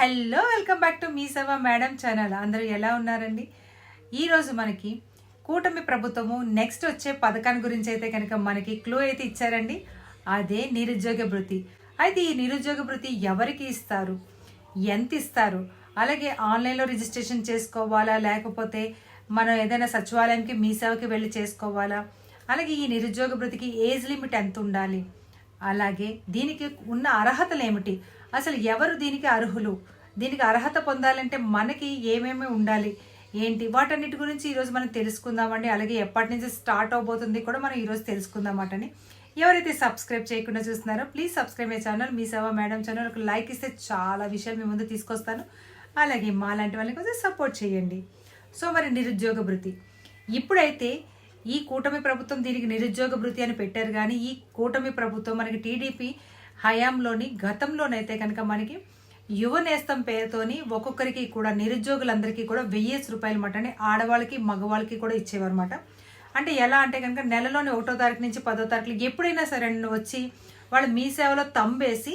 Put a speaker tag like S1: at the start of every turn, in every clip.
S1: Hello welcome back to మీ సభ madam channel. అందరూ ఎలా ఉన్నారండి? ఈరోజు మనకి కూటమి ప్రభుత్వము నెక్స్ట్ వచ్చే పథకాన్ని గురించి అయితే కనుక మనకి క్లూ అయితే ఇచ్చారండి. అదే నిరుద్యోగ భృతి అయితే ఈ నిరుద్యోగ భృతి ఎవరికి ఇస్తారు? ఎంత ఇస్తారు? అలాగే ఆన్లైన్లో రిజిస్ట్రేషన్ చేసుకోవాలా? లేకపోతే మనం ఏదైనా సచివాలయంకి మీ సేవకి వెళ్ళి చేసుకోవాలా? అలాగే ఈ నిరుద్యోగ భృతికి ఏజ్ లిమిట్ ఎంత ఉండాలి? అలాగే దీనికి ఉన్న అర్హతలు ఏమిటి? అసలు ఎవరు దీనికి అర్హులు? దీనికి అర్హత పొందాలంటే మనకి ఏమేమి ఉండాలి? ఏంటి? వాటన్నిటి గురించి ఈరోజు మనం తెలుసుకుందామండి. అలాగే ఎప్పటి నుంచి స్టార్ట్ అవబోతుంది కూడా మనం ఈరోజు తెలుసుకుందామాటని ఎవరైతే సబ్స్క్రైబ్ చేయకుండా చూస్తున్నారో ప్లీజ్ సబ్స్క్రైబ్ మై ఛానల్. మీ సేవ మేడం ఛానల్ ఒక లైక్ ఇస్తే చాలా విషయాలు మీ ముందు తీసుకొస్తాను. అలాగే మా లాంటి వాళ్ళని కొంచెం సపోర్ట్ చేయండి. సో మరి నిరుద్యోగ భృతి ఇప్పుడైతే ఈ కూటమి ప్రభుత్వం దీనికి నిరుద్యోగ భృతి అని పెట్టారు కానీ ఈ కూటమి ప్రభుత్వం మనకి టీడీపీ హయాంలోని గతంలోనైతే కనుక మనకి యువ నేస్తం పేరుతోని ఒక్కొక్కరికి కూడా నిరుద్యోగులందరికీ కూడా వెయ్యేసి రూపాయలు మటని ఆడవాళ్ళకి మగవాళ్ళకి కూడా ఇచ్చేవారన్నమాట. అంటే ఎలా అంటే కనుక నెలలోని ఒకటో తారీఖు నుంచి పదో తారీఖులు ఎప్పుడైనా సరే వచ్చి వాళ్ళు మీ సేవలో తంబేసి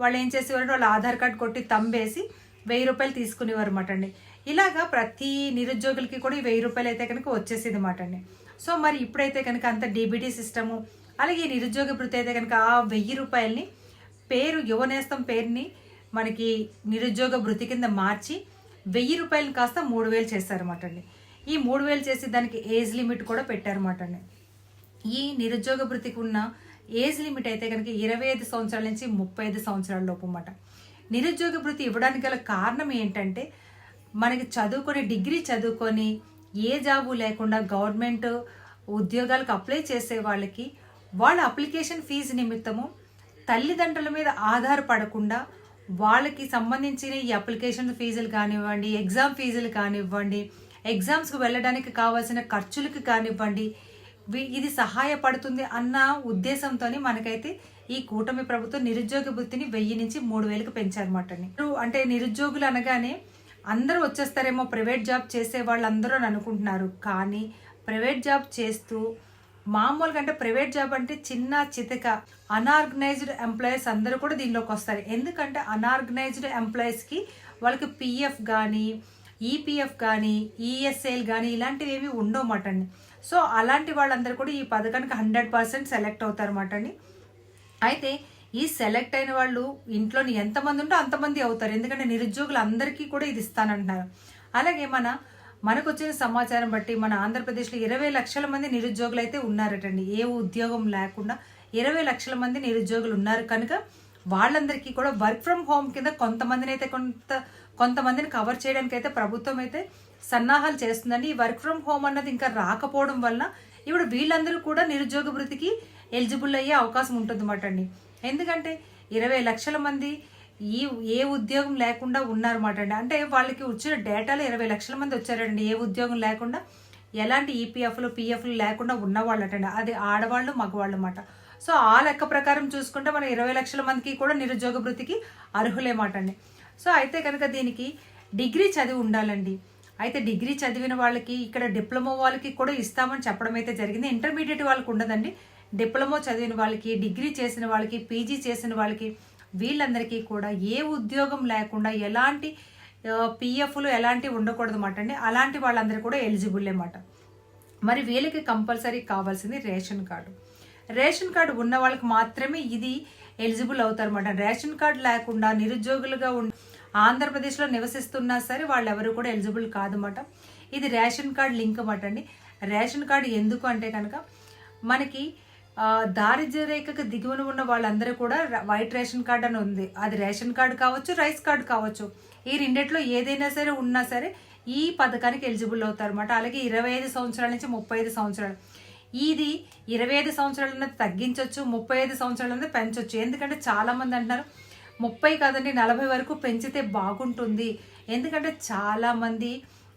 S1: వాళ్ళు ఏం చేసేవారంటే వాళ్ళ ఆధార్ కార్డు కొట్టి తంబేసి వెయ్యి రూపాయలు తీసుకునేవారు అనమాట అండి. ఇలాగా ప్రతి నిరుద్యోగులకి కూడా వెయ్యి రూపాయలు అయితే కనుక వచ్చేసేది అనమాట అండి. సో మరి ఇప్పుడైతే కనుక అంత డీబీటీ సిస్టము అలాగే ఈ నిరుద్యోగ వృత్తి అయితే కనుక ఆ వెయ్యి రూపాయలని పేరు యువనేస్తం పేరుని మనకి నిరుద్యోగ వృత్తి కింద మార్చి వెయ్యి రూపాయలు కాస్త మూడు వేలు చేస్తారన్నమాట అండి. ఈ మూడు వేలు చేసి దానికి ఏజ్ లిమిట్ కూడా పెట్టారన్నమాట అండి. ఈ నిరుద్యోగ వృత్తికి ఉన్న ఏజ్ లిమిట్ అయితే కనుక ఇరవై ఐదు సంవత్సరాల నుంచి ముప్పై ఐదు సంవత్సరాల లోపు అన్నమాట నిరుద్యోగ వృత్తి ఇవ్వడానికి గల కారణం ఏంటంటే మనకి చదువుకొని డిగ్రీ చదువుకొని ఏ జాబు లేకుండా గవర్నమెంట్ ఉద్యోగాలకు అప్లై చేసే వాళ్ళకి వాళ్ళ అప్లికేషన్ ఫీజు నిమిత్తము తల్లిదండ్రుల మీద ఆధారపడకుండా వాళ్ళకి సంబంధించిన ఈ అప్లికేషన్ ఫీజులు కానివ్వండి ఎగ్జామ్ ఫీజులు కానివ్వండి ఎగ్జామ్స్కి వెళ్ళడానికి కావాల్సిన ఖర్చులకు కానివ్వండి ఇది సహాయపడుతుంది అన్న ఉద్దేశంతో మనకైతే ఈ కూటమి ప్రభుత్వం నిరుద్యోగ వృత్తిని వెయ్యి నుంచి మూడు వేలకు పెంచారన్నమాట అంటే నిరుద్యోగులు అనగానే అందరూ వచ్చేస్తారేమో ప్రైవేట్ జాబ్ చేసే వాళ్ళందరూ అని అనుకుంటున్నారు. కానీ ప్రైవేట్ జాబ్ చేస్తూ మామూలుగా అంటే ప్రైవేట్ జాబ్ అంటే చిన్న చితక అనార్గనైజ్డ్ ఎంప్లాయీస్ అందరూ కూడా దీనిలోకి వస్తారు. ఎందుకంటే అనార్గనైజ్డ్ ఎంప్లాయీస్కి వాళ్ళకి పిఎఫ్ కానీ ఈపీఎఫ్ కానీ ఈఎస్ఐలు కానీ ఇలాంటివి ఏవి ఉండవన్నమాట అండి సో అలాంటి వాళ్ళందరూ కూడా ఈ పథకానికి హండ్రెడ్ పర్సెంట్ సెలెక్ట్ అవుతారన్నమాట అండి అయితే ఈ సెలెక్ట్ అయిన వాళ్ళు ఇంట్లోని ఎంతమంది ఉంటే అంతమంది అవుతారు. ఎందుకంటే నిరుద్యోగులు అందరికీ కూడా ఇది ఇస్తానంటున్నారు. అలాగే మన మనకు వచ్చిన సమాచారం బట్టి మన ఆంధ్రప్రదేశ్లో ఇరవై లక్షల మంది నిరుద్యోగులు అయితే ఉన్నారటండి. ఏ ఉద్యోగం లేకుండా ఇరవై లక్షల మంది నిరుద్యోగులు ఉన్నారు కనుక వాళ్ళందరికీ కూడా వర్క్ ఫ్రమ్ హోమ్ కింద కొంతమందిని అయితే కొంత కొంతమందిని కవర్ చేయడానికి అయితే ప్రభుత్వం అయితే సన్నాహాలు చేస్తుందండి. ఈ వర్క్ ఫ్రమ్ హోమ్ అన్నది ఇంకా రాకపోవడం వల్ల ఇప్పుడు వీళ్ళందరూ కూడా నిరుద్యోగ వృత్తికి ఎలిజిబుల్ అయ్యే అవకాశం ఉంటుందన్నమాట అండి. ఎందుకంటే ఇరవై లక్షల మంది ఈ ఏ ఉద్యోగం లేకుండా ఉన్నారన్నమాట అండి. అంటే వాళ్ళకి వచ్చిన డేటాలో ఇరవై లక్షల మంది వచ్చారండి. ఏ ఉద్యోగం లేకుండా ఎలాంటి ఈపీఎఫ్లు పిఎఫ్లు లేకుండా ఉన్నవాళ్ళటండి అది ఆడవాళ్ళు మగవాళ్ళు అన్నమాట. సో ఆ లెక్క ప్రకారం చూసుకుంటే మన ఇరవై లక్షల మందికి కూడా నిరుద్యోగ వృత్తికి అర్హులేమాట అండి. సో అయితే కనుక దీనికి డిగ్రీ చదివి ఉండాలండి. అయితే డిగ్రీ చదివిన వాళ్ళకి ఇక్కడ డిప్లొమా వాళ్ళకి కూడా ఇస్తామని చెప్పడం అయితే జరిగింది. ఇంటర్మీడియట్ వాళ్ళకి ఉండదండి. డిప్లొమా చదివిన వాళ్ళకి డిగ్రీ చేసిన వాళ్ళకి పీజీ చేసిన వాళ్ళకి వీళ్ళందరికీ కూడా ఏ ఉద్యోగం లేకుండా ఎలాంటి పిఎఫ్లు ఎలాంటివి ఉండకూడదు అన్నమాట అండి. అలాంటి వాళ్ళందరూ కూడా ఎలిజిబుల్ అన్నమాట మరి వీళ్ళకి కంపల్సరీ కావాల్సింది రేషన్ కార్డు. రేషన్ కార్డు ఉన్న వాళ్ళకి మాత్రమే ఇది ఎలిజిబుల్ అవుతారన్నమాట రేషన్ కార్డు లేకుండా నిరుద్యోగులుగా ఉండి ఆంధ్రప్రదేశ్లో నివసిస్తున్నా సరే వాళ్ళు ఎవరు కూడా ఎలిజిబుల్ కాదన్నమాట ఇది రేషన్ కార్డు లింక్ అన్నమాట అండి. రేషన్ కార్డు ఎందుకు అంటే కనుక మనకి దారిద్ర్య రేఖకు దిగువన ఉన్న వాళ్ళందరూ కూడా వైట్ రేషన్ కార్డ్ అని ఉంది. అది రేషన్ కార్డు కావచ్చు రైస్ కార్డు కావచ్చు. ఈ రెండిట్లో ఏదైనా సరే ఉన్నా సరే ఈ పథకానికి ఎలిజిబుల్ అవుతారు అనమాట అలాగే ఇరవై ఐదు సంవత్సరాల నుంచి ముప్పై ఐదు సంవత్సరాలు. ఇది ఇరవై ఐదు సంవత్సరాలు అన్నది తగ్గించవచ్చు ముప్పై ఐదు సంవత్సరాలు అన్నది పెంచవచ్చు ఎందుకంటే చాలామంది అంటున్నారు ముప్పై కాదండి నలభై వరకు పెంచితే బాగుంటుంది. ఎందుకంటే చాలామంది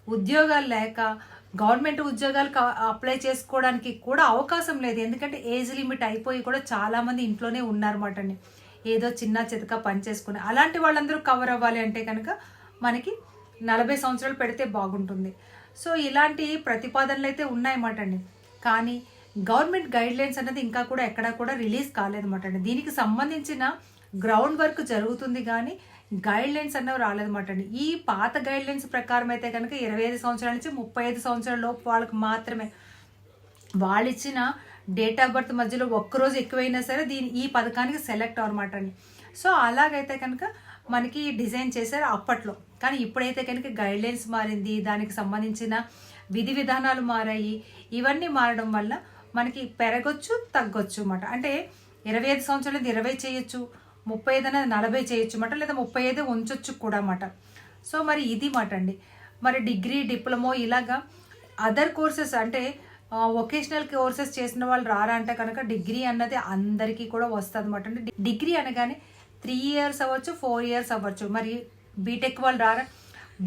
S1: ఉద్యోగాలు లేక గవర్నమెంట్ ఉద్యోగాలకు అప్లై చేసుకోవడానికి కూడా అవకాశం లేదు. ఎందుకంటే ఏజ్ లిమిట్ అయిపోయి కూడా చాలామంది ఇంట్లోనే ఉన్నారన్నమాట అండి ఏదో చిన్న చితక పని చేసుకుని. అలాంటి వాళ్ళందరూ కవర్ అవ్వాలి అంటే కనుక మనకి నలభై సంవత్సరాలు పెడితే బాగుంటుంది. సో ఇలాంటి ప్రతిపాదనలు అయితే ఉన్నాయన్నమాట అండి కానీ గవర్నమెంట్ గైడ్ లైన్స్ అనేది ఇంకా కూడా ఎక్కడా కూడా రిలీజ్ కాలేదన్నమాట అండి దీనికి సంబంధించిన గ్రౌండ్ వర్క్ జరుగుతుంది కానీ గైడ్ లైన్స్ అన్నవి రాలేదన్నమాట అండి. ఈ పాత గైడ్ లైన్స్ ప్రకారం అయితే కనుక ఇరవై ఐదు సంవత్సరాల నుంచి ముప్పై ఐదు సంవత్సరాల లోపు వాళ్ళకి మాత్రమే. వాళ్ళు ఇచ్చిన డేట్ ఆఫ్ బర్త్ మధ్యలో ఒక్కరోజు ఎక్కువైనా సరే దీని ఈ పథకానికి సెలెక్ట్ అన్నమాట అండి. సో అలాగైతే కనుక మనకి డిజైన్ చేశారు అప్పట్లో. కానీ ఇప్పుడైతే కనుక గైడ్ లైన్స్ మారింది దానికి సంబంధించిన విధి విధానాలు మారాయి. ఇవన్నీ మారడం వల్ల మనకి పెరగొచ్చు తగ్గొచ్చు అన్నమాట. అంటే ఇరవై ఐదు సంవత్సరాలు ఇరవై చేయొచ్చు. ముప్పై ఐదు అనేది నలభై చేయొచ్చు మాట లేదా ముప్పై ఐదు ఉంచొచ్చు కూడా అన్నమాట సో మరి ఇది మాట అండి. మరి డిగ్రీ డిప్లొమో ఇలాగా అదర్ కోర్సెస్ అంటే వొకేషనల్ కోర్సెస్ చేసిన వాళ్ళు రారా అంటే కనుక డిగ్రీ అన్నది అందరికీ కూడా వస్తుంది అనమాట అండి. డిగ్రీ అనగానే త్రీ ఇయర్స్ అవ్వచ్చు ఫోర్ ఇయర్స్ అవ్వచ్చు. మరి బీటెక్ వాళ్ళు రారా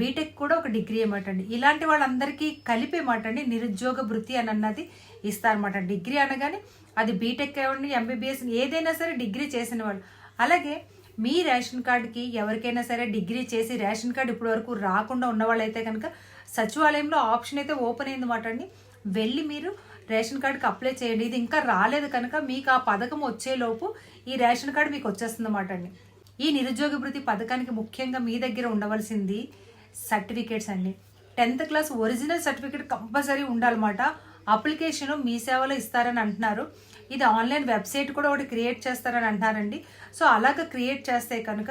S1: బీటెక్ కూడా ఒక డిగ్రీ అన్నమాట అండి. ఇలాంటి వాళ్ళందరికీ కలిపే మాట అండి నిరుద్యోగ వృత్తి అని అన్నది ఇస్తారన్నమాట డిగ్రీ అనగానే అది బీటెక్ అవ్వండి ఎంబీబీఎస్ ఏదైనా సరే డిగ్రీ చేసిన వాళ్ళు అలాగే మీ రేషన్ కార్డుకి ఎవరికైనా సరే డిగ్రీ చేసి రేషన్ కార్డు ఇప్పటి వరకు రాకుండా ఉన్న వాళ్ళైతే కనుక సచివాలయంలో ఆప్షన్ అయితే ఓపెన్ అయింది మాట అండి. వెళ్ళి మీరు రేషన్ కార్డుకి అప్లై చేయండి. ఇది ఇంకా రాలేదు కనుక మీకు ఆ పథకం వచ్చేలోపు ఈ రేషన్ కార్డు మీకు వచ్చేస్తుంది అన్నమాట అండి. ఈ నిరుద్యోగ భృతి పథకానికి ముఖ్యంగా మీ దగ్గర ఉండవలసింది సర్టిఫికేట్స్ అండి. Tenth class original certificate compulsory ఉండాలన్నమాట అప్లికేషన్ మీ సేవలో ఇస్తారని అంటున్నారు. ఇది ఆన్లైన్ వెబ్సైట్ కూడా ఒకటి క్రియేట్ చేస్తారని అంటున్నారండి. సో అలాగ క్రియేట్ చేస్తే కనుక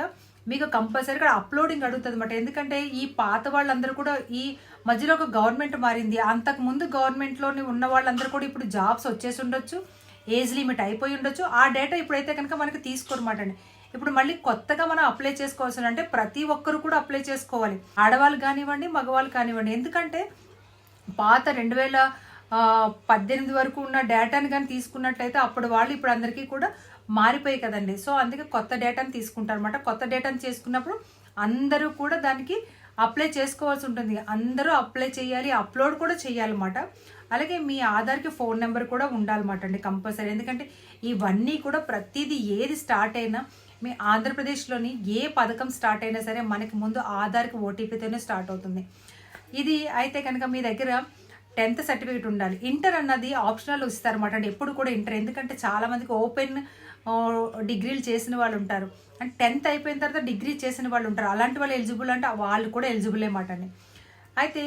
S1: మీకు కంపల్సరీగా అప్లోడింగ్ అడుగుతుంది అనమాట ఎందుకంటే ఈ పాత వాళ్ళందరూ కూడా ఈ మధ్యలో ఒక గవర్నమెంట్ మారింది. అంతకు ముందు గవర్నమెంట్లోని ఉన్న వాళ్ళందరూ కూడా ఇప్పుడు జాబ్స్ వచ్చేసి ఉండొచ్చు ఏజ్ లిమిట్ అయిపోయి ఉండొచ్చు. ఆ డేటా ఇప్పుడైతే కనుక మనకి తీసుకోరమాట అండి. ఇప్పుడు మళ్ళీ కొత్తగా మనం అప్లై చేసుకోవాల్సిన అంటే ప్రతి ఒక్కరు కూడా అప్లై చేసుకోవాలి. ఆడవాళ్ళు కానివ్వండి మగవాళ్ళు కానివ్వండి. ఎందుకంటే పాత రెండు వేల పద్దెనిమిది వరకు ఉన్న డేటాని కానీ తీసుకున్నట్లయితే అప్పుడు వాళ్ళు ఇప్పుడు అందరికీ కూడా మారిపోయి కదండి. సో అందుకే కొత్త డేటాని తీసుకుంటారు అనమాట కొత్త డేటాని చేసుకున్నప్పుడు అందరూ కూడా దానికి అప్లై చేసుకోవాల్సి ఉంటుంది. అందరూ అప్లై చేయాలి అప్లోడ్ కూడా చేయాలన్నమాట. అలాగే మీ ఆధార్కి ఫోన్ నెంబర్ కూడా ఉండాలన్నమాట అండి కంపల్సరీ. ఎందుకంటే ఇవన్నీ కూడా ప్రతిదీ ఏది స్టార్ట్ అయినా మీ ఆంధ్రప్రదేశ్లోని ఏ పథకం స్టార్ట్ అయినా సరే మనకి ముందు ఆధార్కి ఓటీపీతోనే స్టార్ట్ అవుతుంది. ఇది అయితే కనుక మీ దగ్గర టెన్త్ సర్టిఫికేట్ ఉండాలి. ఇంటర్ అన్నది ఆప్షనల్ ఇస్తారన్నమాట అంటే ఎప్పుడు కూడా ఇంటర్. ఎందుకంటే చాలామందికి ఓపెన్ డిగ్రీలు చేసిన వాళ్ళు ఉంటారు. అంటే టెన్త్ అయిపోయిన తర్వాత డిగ్రీ చేసిన వాళ్ళు ఉంటారు. అలాంటి వాళ్ళు ఎలిజిబుల్ అంటే వాళ్ళు కూడా ఎలిజిబుల్ అన్నమాట అండి. అయితే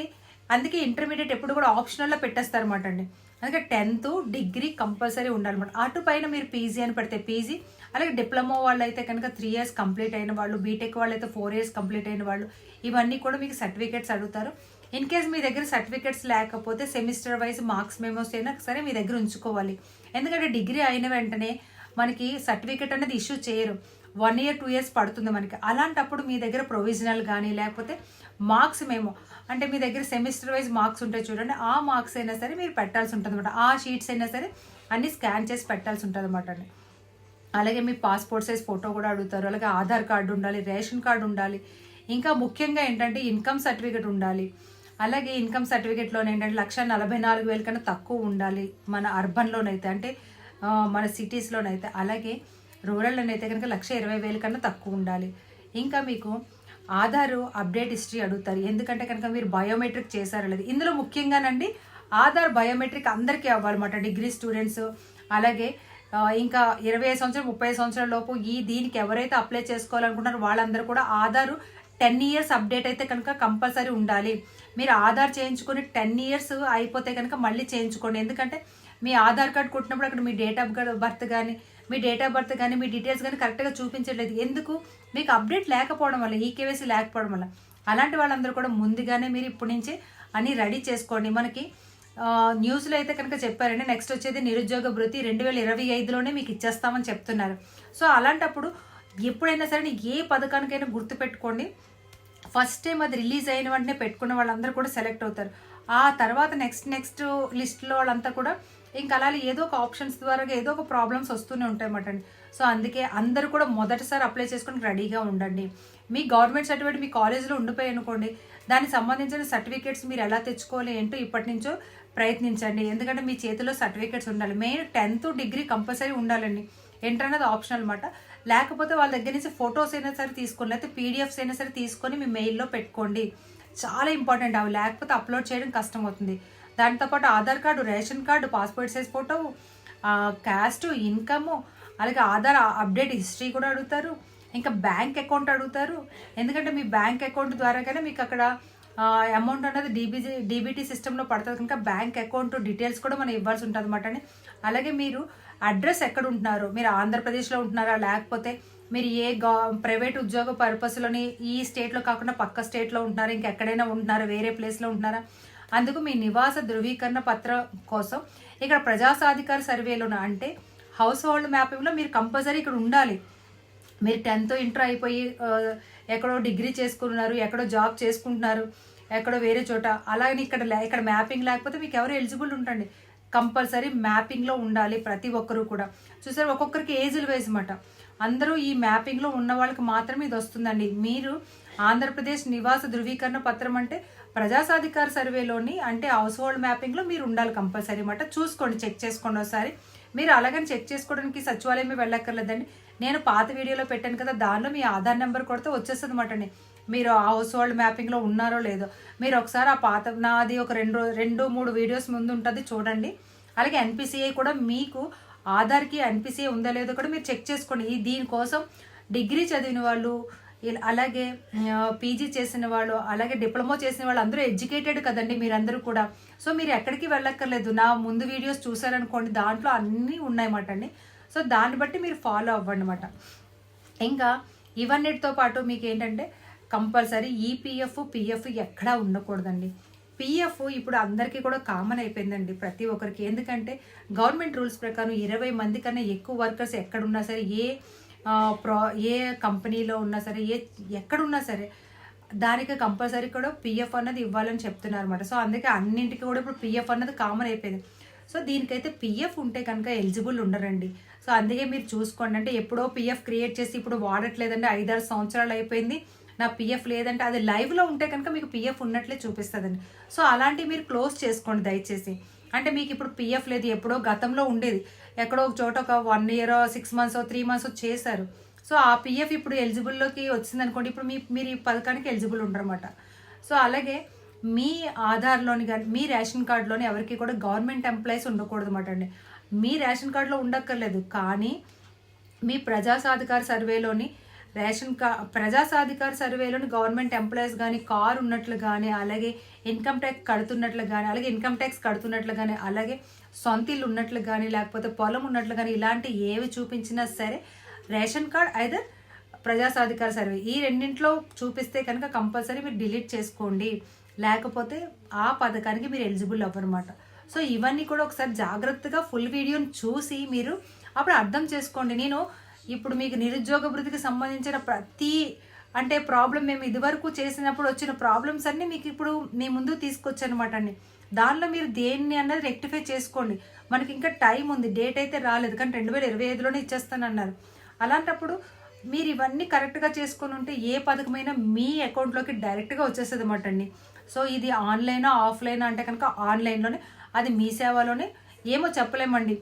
S1: అందుకే ఇంటర్మీడియట్ ఎప్పుడు కూడా ఆప్షనల్లో పెట్టేస్తారన్నమాట అండి. అందుకే టెన్త్ డిగ్రీ కంపల్సరీ ఉండాలన్నమాట. అటు పైన మీరు పీజీ అని పెడితే పీజీ అలాగే డిప్లొమా వాళ్ళు అయితే కనుక త్రీ ఇయర్స్ కంప్లీట్ అయిన వాళ్ళు బీటెక్ వాళ్ళు అయితే ఫోర్ ఇయర్స్ కంప్లీట్ అయిన వాళ్ళు ఇవన్నీ కూడా మీకు సర్టిఫికేట్స్ అడుగుతారు. ఇన్ కేస్ మీ దగ్గర సర్టిఫికేట్స్ లేకపోతే సెమిస్టర్ వైజ్ మార్క్స్ మెమోస్ అయినా సరే మీ దగ్గర ఉంచుకోవాలి. ఎందుకంటే డిగ్రీ అయిన వెంటనే మనకి సర్టిఫికేట్ అనేది ఇష్యూ చేయరు. వన్ ఇయర్ టూ ఇయర్స్ పడుతుంది మనకి. అలాంటప్పుడు మీ దగ్గర ప్రొవిజనల్ కానీ లేకపోతే మార్క్స్ మేము అంటే మీ దగ్గర సెమిస్టర్ వైజ్ మార్క్స్ ఉంటాయి చూడండి. ఆ మార్క్స్ అయినా సరే మీరు పెట్టాల్సి ఉంటుంది అనమాట ఆ షీట్స్ అయినా సరే అన్ని స్కాన్ చేసి పెట్టాల్సి ఉంటుంది అనమాట అండి. అలాగే మీ పాస్పోర్ట్ సైజ్ ఫోటో కూడా అడుగుతారు. అలాగే ఆధార్ కార్డు ఉండాలి రేషన్ కార్డు ఉండాలి. ఇంకా ముఖ్యంగా ఏంటంటే ఇన్కమ్ సర్టిఫికేట్ ఉండాలి. అలాగే ఇన్కమ్ సర్టిఫికేట్లోనే ఏంటంటే లక్ష నలభై నాలుగు వేల కన్నా తక్కువ ఉండాలి మన అర్బన్లోనైతే అంటే మన సిటీస్లోనైతే. అలాగే రూరల్లోనైతే కనుక లక్ష ఇరవై వేల కన్నా తక్కువ ఉండాలి. ఇంకా మీకు ఆధారు అప్డేట్ హిస్టరీ అడుగుతారు. ఎందుకంటే కనుక మీరు బయోమెట్రిక్ చేశారు లేదు. ఇందులో ముఖ్యంగానండి ఆధార్ బయోమెట్రిక్ అందరికీ అవ్వాలన్నమాట. డిగ్రీ స్టూడెంట్స్ అలాగే ఇంకా ఇరవై ఐదు సంవత్సరాలు ముప్పై ఐదు సంవత్సరాల లోపు ఈ దీనికి ఎవరైతే అప్లై చేసుకోవాలనుకుంటున్నారో వాళ్ళందరూ కూడా ఆధారు టెన్ ఇయర్స్ అప్డేట్ అయితే కనుక కంపల్సరీ ఉండాలి. మీరు ఆధార్ చేయించుకొని టెన్ ఇయర్స్ అయిపోతే కనుక మళ్ళీ చేయించుకోండి. ఎందుకంటే మీ ఆధార్ కార్డ్ కొట్టినప్పుడు అక్కడ మీ డేట్ ఆఫ్ బర్త్ కానీ మీ డేట్ ఆఫ్ బర్త్ కానీ మీ డీటెయిల్స్ కానీ కరెక్ట్గా చూపించట్లేదు. ఎందుకు? మీకు అప్డేట్ లేకపోవడం వల్ల ఈ కేవైసీ లేకపోవడం వల్ల. అలాంటి వాళ్ళందరూ కూడా ముందుగానే మీరు ఇప్పటి నుంచి అన్ని రెడీ చేసుకోండి. మనకి న్యూస్లో అయితే కనుక చెప్పారండి నెక్స్ట్ వచ్చేది నిరుద్యోగ భృతి రెండు వేల ఇరవై ఐదులోనే మీకు ఇచ్చేస్తామని చెప్తున్నారు. సో అలాంటప్పుడు ఎప్పుడైనా సరే ఏ పథకానికైనా గుర్తుపెట్టుకోండి. ఫస్ట్ టైం అది రిలీజ్ అయిన వెంటనే పెట్టుకున్న వాళ్ళందరూ కూడా సెలెక్ట్ అవుతారు. ఆ తర్వాత నెక్స్ట్ నెక్స్ట్ లిస్ట్లో వాళ్ళంతా కూడా ఇంకా అలా ఏదో ఒక ఆప్షన్స్ ద్వారా ఏదో ఒక ప్రాబ్లమ్స్ వస్తూనే ఉంటాయి అన్నమాట అండి. సో అందుకే అందరూ కూడా మొదటిసారి అప్లై చేసుకొని రెడీగా ఉండండి. మీ గవర్నమెంట్ సర్టిఫికేట్ మీ కాలేజీలో ఉండిపోయి అనుకోండి దానికి సంబంధించిన సర్టిఫికేట్స్ మీరు ఎలా తెచ్చుకోవాలి ఏంటో ఇప్పటి నుంచో ప్రయత్నించండి. ఎందుకంటే మీ చేతిలో సర్టిఫికేట్స్ ఉండాలి. మెయిన్ టెన్త్ డిగ్రీ కంపల్సరీ ఉండాలండి. ఎంటర్ అనేది ఆప్షన్ అనమాట లేకపోతే వాళ్ళ దగ్గర నుంచి ఫొటోస్ అయినా సరే తీసుకొని లేకపోతే పీడిఎఫ్స్ అయినా సరే తీసుకొని మీ మెయిల్లో పెట్టుకోండి. చాలా ఇంపార్టెంట్ అవి. లేకపోతే అప్లోడ్ చేయడం కష్టం అవుతుంది దాంతోపాటు Aadhaar card ration card passport size photo caste income అలాగే ఆధార్ అప్డేట్ హిస్టరీ కూడా అడుగుతారు. ఇంకా బ్యాంక్ అకౌంట్ అడుగుతారు. ఎందుకంటే మీ బ్యాంక్ అకౌంట్ ద్వారా కానీ మీకు అక్కడ అమౌంట్ అనేది డీబీజీ డీబీటీ సిస్టంలో పడుతుంది. కనుక బ్యాంక్ అకౌంట్ డీటెయిల్స్ కూడా మనం ఇవ్వాల్సి ఉంటుంది అనమాట అలాగే మీరు అడ్రస్ ఎక్కడ ఉంటున్నారు మీరు ఆంధ్రప్రదేశ్లో ఉంటున్నారా? లేకపోతే మీరు ఏ గా ప్రైవేట్ ఉద్యోగ పర్పస్లోని ఈ స్టేట్లో కాకుండా పక్క స్టేట్లో ఉంటున్నారా? ఇంకెక్కడైనా ఉంటున్నారా? వేరే ప్లేస్లో ఉంటున్నారా? అందుకు మీ నివాస ధృవీకరణ పత్రం కోసం ఇక్కడ ప్రజాసాధికార సర్వేలోన అంటే హౌస్ హోల్డ్ మ్యాపింగ్లో మీరు కంపల్సరీ ఇక్కడ ఉండాలి. మీరు టెన్త్ ఇంటర్ అయిపోయి ఎక్కడో డిగ్రీ చేసుకున్నారు ఎక్కడో జాబ్ చేసుకుంటున్నారు ఎక్కడో వేరే చోట. అలాగని ఇక్కడ లే- ఇక్కడ మ్యాపింగ్ లేకపోతే మీకు ఎవరు ఎలిజిబుల్ ఉంటండి. కంపల్సరీ మ్యాపింగ్లో ఉండాలి ప్రతి ఒక్కరూ కూడా. చూసారు ఒక్కొక్కరికి ఏజ్లు వేసి మాట అందరూ ఈ మ్యాపింగ్లో ఉన్న వాళ్ళకి మాత్రమే ఇది వస్తుందండి. మీరు ఆంధ్రప్రదేశ్ నివాస ధృవీకరణ పత్రం అంటే ప్రజాసాధికార సర్వేలోని అంటే హౌస్ హోల్డ్ మ్యాపింగ్లో మీరు ఉండాలి కంపల్సరీ అన్నమాట చూసుకోండి చెక్ చేసుకోండి ఒకసారి. మీరు అలాగని చెక్ చేసుకోవడానికి సచివాలయం వెళ్ళక్కర్లేదండి. నేను పాత వీడియోలో పెట్టాను కదా దానిలో మీ ఆధార్ నెంబర్ కొడితే వచ్చేస్తుంది అన్నమాట మీరు ఆ హౌస్ హోల్డ్ మ్యాపింగ్లో ఉన్నారో లేదో. మీరు ఒకసారి ఆ పాత నాది ఒక రెండు రెండు మూడు వీడియోస్ ముందు ఉంటుంది చూడండి. అలాగే ఎన్పిసిఐ కూడా మీకు ఆధార్కి ఎన్పిసిఐ ఉందా లేదో కూడా మీరు చెక్ చేసుకోండి. ఈ దీనికోసం డిగ్రీ చదివిన వాళ్ళు అలాగే పీజీ చేసిన వాళ్ళు అలాగే డిప్లొమా చేసిన వాళ్ళు అందరూ ఎడ్యుకేటెడ్ కదండి మీరందరూ కూడా. సో మీరు ఎక్కడికి వెళ్ళక్కర్లేదు. నా ముందు వీడియోస్ చూసారనుకోండి దాంట్లో అన్నీ ఉన్నాయన్నమాట అండి. సో దాన్ని బట్టి మీరు ఫాలో అవ్వండి అనమాట ఇంకా ఇవన్నిటితో పాటు మీకు ఏంటంటే కంపల్సరీ ఈపీఎఫ్ పిఎఫ్ ఎక్కడా ఉండకూడదండి. పిఎఫ్ ఇప్పుడు అందరికీ కూడా కామన్ అయిపోయిందండి ప్రతి ఒక్కరికి. ఎందుకంటే గవర్నమెంట్ రూల్స్ ప్రకారం ఇరవై మంది కన్నా ఎక్కువ వర్కర్స్ ఎక్కడున్నా సరే ఏ ప్రా ఏ కంపెనీలో ఉన్నా సరే ఏ ఎక్కడున్నా సరే దానికి కంపల్సరీ కూడా పిఎఫ్ అన్నది ఇవ్వాలని చెప్తున్నారు అనమాట సో అందుకే అన్నింటికి కూడా ఇప్పుడు పిఎఫ్ అన్నది కామన్ అయిపోయింది. సో దీనికైతే పిఎఫ్ ఉంటే కనుక ఎలిజిబుల్ ఉండరండి. సో అందుకే మీరు చూసుకోండి. అంటే ఎప్పుడో పిఎఫ్ క్రియేట్ చేసి ఇప్పుడు వాడట్లేదండి. ఐదారు సంవత్సరాలు అయిపోయింది. నా పిఎఫ్ లేదంటే అది లైవ్లో ఉంటే కనుక మీకు పిఎఫ్ ఉన్నట్లే చూపిస్తుందండి. సో అలాంటివి మీరు క్లోజ్ చేసుకోండి దయచేసి. అంటే మీకు ఇప్పుడు పిఎఫ్ లేదు ఎప్పుడో గతంలో ఉండేది. ఎక్కడో ఒక చోట ఒక one year six months three months చేశారు. సో ఆ పిఎఫ్ ఇప్పుడు ఎలిజిబుల్లోకి వచ్చింది అనుకోండి ఇప్పుడు మీ మీరు ఈ పథకానికి ఎలిజిబుల్ ఉండరమాట సో అలాగే మీ ఆధార్లోని కానీ మీ రేషన్ కార్డులోని ఎవరికి కూడా గవర్నమెంట్ ఎంప్లాయీస్ ఉండకూడదు అనమాట అండి. మీ రేషన్ కార్డులో ఉండక్కర్లేదు. కానీ మీ ప్రజాసాధికార సర్వేలోని రేషన్ కా ప్రజాసాధికార సర్వేలోని గవర్నమెంట్ ఎంప్లాయీస్ కానీ కారు ఉన్నట్లు కానీ అలాగే ఇన్కమ్ ట్యాక్స్ కడుతున్నట్లు కానీ అలాగే ఇన్కమ్ ట్యాక్స్ కడుతున్నట్లు కానీ అలాగే సొంత ఇల్లు ఉన్నట్లు కానీ లేకపోతే పొలం ఉన్నట్లు కానీ ఇలాంటి ఏవి చూపించినా సరే రేషన్ కార్డ్ ఐదర్ ప్రజాసాధికార సర్వే. ఈ రెండింటిలో చూపిస్తే కనుక కంపల్సరీ మీరు డిలీట్ చేసుకోండి. లేకపోతే ఆ పథకానికి మీరు ఎలిజిబుల్ అవ్వనమాట సో ఇవన్నీ కూడా ఒకసారి జాగ్రత్తగా ఫుల్ వీడియోని చూసి మీరు అప్పుడు అర్థం చేసుకోండి. నేను ఇప్పుడు మీకు నిరుద్యోగ వృత్తికి సంబంధించిన ప్రతి అంటే ప్రాబ్లం మేము ఇదివరకు చేసినప్పుడు వచ్చిన ప్రాబ్లమ్స్ అన్నీ మీకు ఇప్పుడు మీ ముందు తీసుకొచ్చనమాట అండి. దానిలో మీరు దేన్ని అన్నది రెక్టిఫై చేసుకోండి. మనకి ఇంకా టైం ఉంది. డేట్ అయితే రాలేదు. కానీ రెండు వేల ఇరవై ఐదులోనే ఇచ్చేస్తానన్నారు. అలాంటప్పుడు మీరు ఇవన్నీ కరెక్ట్గా చేసుకొని ఉంటే ఏ పథకమైనా మీ అకౌంట్లోకి డైరెక్ట్గా వచ్చేస్తుంది అనమాట అండి. సో ఇది ఆన్లైనా ఆఫ్లైనా అంటే కనుక ఆన్లైన్లోనే అది మీ సేవలోనే. ఏమో చెప్పలేమండి.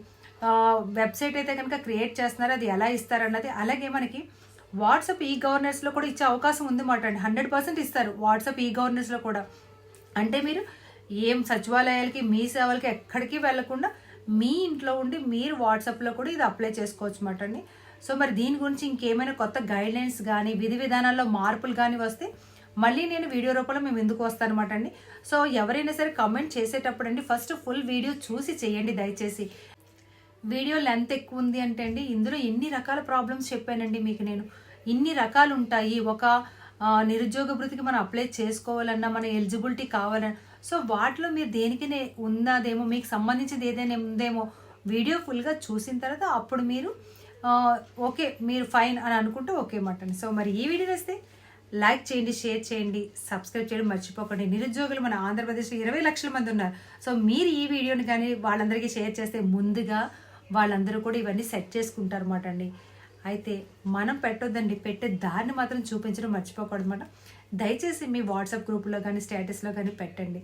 S1: వెబ్సైట్ అయితే కనుక క్రియేట్ చేస్తున్నారు అది ఎలా ఇస్తారన్నది. అలాగే మనకి వాట్సాప్ ఈ గవర్నెన్స్లో కూడా ఇచ్చే అవకాశం ఉంది మాట అండి. హండ్రెడ్ పర్సెంట్ ఇస్తారు వాట్సాప్ ఈ గవర్నెన్స్లో కూడా. అంటే మీరు ఏం సచివాలయాలకి మీ సేవలకి ఎక్కడికి వెళ్ళకుండా మీ ఇంట్లో ఉండి మీరు వాట్సాప్లో కూడా ఇది అప్లై చేసుకోవచ్చు అన్నమాట అండి. సో మరి దీని గురించి ఇంకేమైనా కొత్త గైడ్లైన్స్ కానీ విధి విధానాల్లో మార్పులు కానీ వస్తే మళ్ళీ నేను వీడియో రూపంలో మేము ఎందుకు వస్తానమాట అండి. సో ఎవరైనా సరే కమెంట్ చేసేటప్పుడు అండి ఫస్ట్ ఫుల్ వీడియో చూసి చేయండి దయచేసి. వీడియో లెంత్ ఎక్కువ ఉంది అంటే అండి ఇందులో ఎన్ని రకాల ప్రాబ్లమ్స్ చెప్పానండి మీకు నేను. ఇన్ని రకాలు ఉంటాయి ఒక నిరుద్యోగ వృత్తికి మనం అప్లై చేసుకోవాలన్నా మన ఎలిజిబిలిటీ కావాలన్నా సో వాటిలో మీరు దేనికి ఉన్నదేమో మీకు సంబంధించింది ఏదైనా ఉందేమో వీడియో ఫుల్గా చూసిన తర్వాత అప్పుడు మీరు ఓకే మీరు ఫైన్ అని అనుకుంటే ఓకే మటండి సో మరి ఈ వీడియో వస్తే లైక్ చేయండి షేర్ చేయండి సబ్స్క్రైబ్ చేయడం మర్చిపోకండి. నిరుద్యోగులు మన ఆంధ్రప్రదేశ్లో ఇరవై లక్షల మంది ఉన్నారు. సో మీరు ఈ వీడియోని కానీ వాళ్ళందరికీ షేర్ చేస్తే ముందుగా వాళ్ళందరూ కూడా ఇవన్నీ సెట్ చేసుకుంటారు అన్నమాట అండి. అయితే మనం పెట్టొద్దండి. పెట్టే దారిని మాత్రం చూపించడం మర్చిపోకూడదు అనమాట దయచేసి మీ వాట్సాప్ గ్రూప్లో కానీ స్టేటస్లో కానీ పెట్టండి.